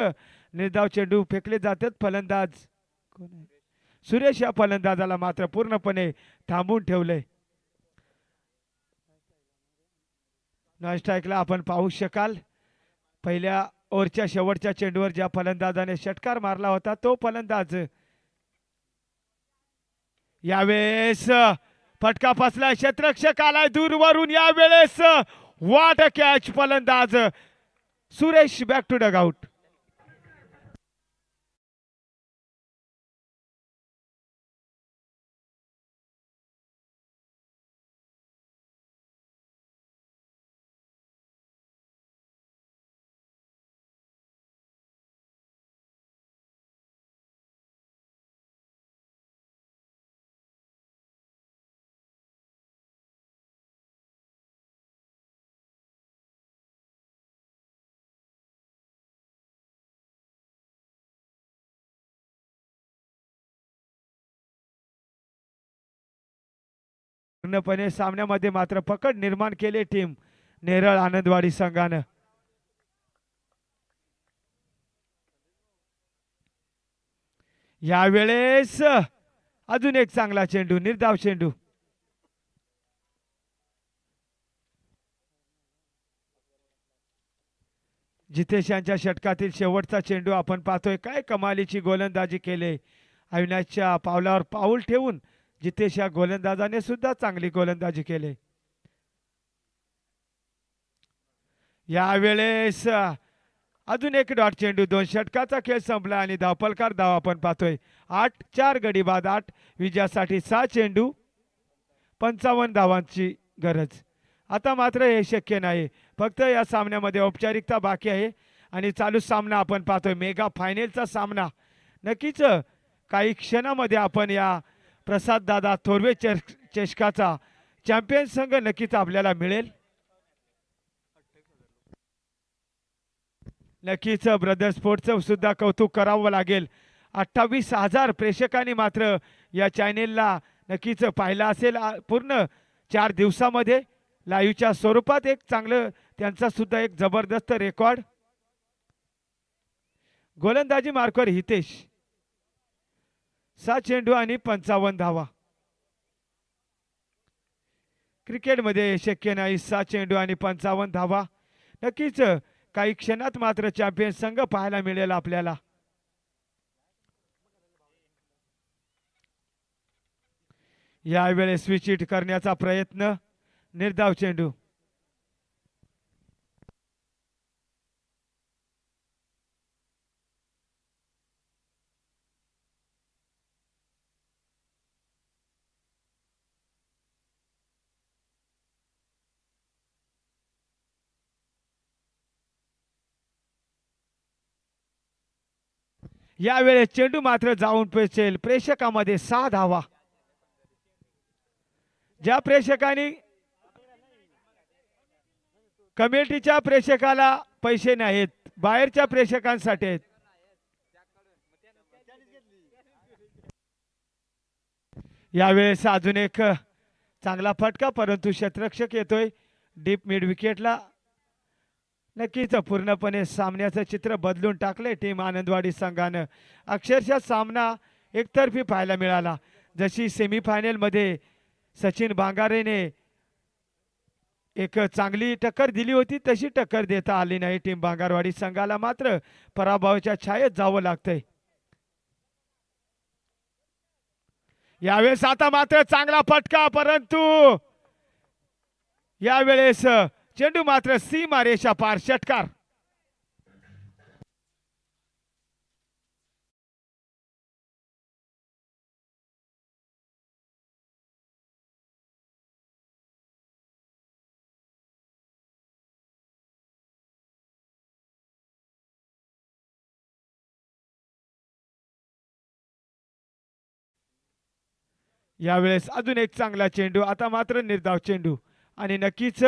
निर्धाव चेंडू फेकले जातात फलंदाज. कोण सुरेश या फलंदाजाला मात्र पूर्णपणे थांबून ठेवलंय. नॉन स्ट्राईकला आपण पाहू शकाल. पहिल्या ओव्हरच्या शेवटच्या चेंडूवर ज्या फलंदाजाने षटकार मारला होता तो फलंदाज. यावेळेस फटका फसला क्षेत्ररक्षक आलाय दूरवरून. यावेळेस वाट कॅच फलंदाज. Suresh back to dugout पूर्णपणे सामन्यामध्ये मात्र पकड निर्माण केले टीम नेरळ आनंदवाडी संघानं. यावेळेस अजून एक चांगला चेंडू निर्धाव चेंडू. जितेश यांच्या षटकातील शेवटचा चेंडू आपण पाहतोय काय कमालीची गोलंदाजी केले. अविनाशच्या पावलावर पाऊल ठेवून जितेश या गोलंदाजाने सुद्धा चांगली गोलंदाजी केली. यावेळेस अजून एक डॉट चेंडू दोन षटकाचा खेळ संपला आणि धावपलकार धाव आपण पाहतोय. आठ चार गडी बाद आठ विजयासाठी सहा चेंडू पंचावन्न धावांची गरज. आता मात्र हे शक्य नाही. फक्त या सामन्यामध्ये औपचारिकता बाकी आहे आणि चालू सामना आपण पाहतोय. मेगा फायनलचा सामना. नक्कीच काही क्षणामध्ये आपण या प्रसाद दादा थोरवे चष- चषकाचा चॅम्पियन संघ नक्कीच आपल्याला मिळेल. नक्कीच ब्रदर स्पोर्टचं सुद्धा कौतुक करावं लागेल. अठ्ठावीस हजार प्रेक्षकांनी मात्र या चॅनेलला नक्कीच पाहिलं असेल. पूर्ण चार दिवसामध्ये लाईव्हच्या स्वरूपात एक चांगलं त्यांचा सुद्धा एक जबरदस्त रेकॉर्ड. गोलंदाजी मार्कवर हितेश. सात चेंडू आणि पंचावन्न धावा. क्रिकेटमध्ये शक्य नाही सात चेंडू आणि पंचावन्न धावा. नक्कीच काही क्षणात मात्र चॅम्पियन संघ पाहायला मिळेल आपल्याला. यावेळेस स्विच करण्याचा प्रयत्न निर्धाव चेंडू. यावेळेस चेंडू मात्र जाऊन पेचेल. प्रेक्षकामध्ये सहा धावा ज्या प्रेक्षकांनी कमिटीच्या प्रेक्षकाला पैसे नाहीत बाहेरच्या प्रेक्षकांसाठी आहेत. यावेळेस अजून एक चांगला फटका परंतु क्षेत्ररक्षक येतोय. डीप मिड विकेटला नक्कीच पूर्णपणे सामन्याचं चित्र बदलून टाकले टीम आनंदवाडी संघानं. अक्षरशः सामना एकतर्फी पाहायला मिळाला. जशी सेमीफायनलमध्ये सचिन बांगारेने एक चांगली टक्कर दिली होती तशी टक्कर देता आली नाही टीम बांगारवाडी संघाला. मात्र पराभवाच्या छायेत जावं लागतंय. यावेळेस आता मात्र चांगला फटका परंतु यावेळेस चेंडू मात्र सीमा रेषा पार षटकार. यावेळेस अजून एक चांगला चेंडू आता मात्र निर्धाव चेंडू. आणि नक्कीच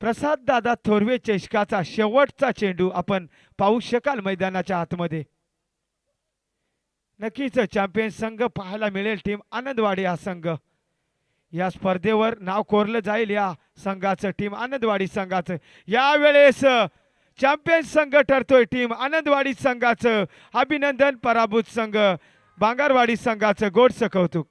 प्रसाद दादा थोरवे चषकाचा शेवटचा चेंडू आपण पाहू शकाल मैदानाच्या आतमध्ये. नक्कीच चॅम्पियन संघ पाहायला मिळेल टीम आनंदवाडी हा संघ. या स्पर्धेवर नाव कोरलं जाईल या संघाचं टीम आनंदवाडी संघाचं. यावेळेस चॅम्पियन संघ ठरतोय टीम आनंदवाडी संघाचं अभिनंदन पराभूत संघ बांगारवाडी संघाचं गोडसं कौतुक.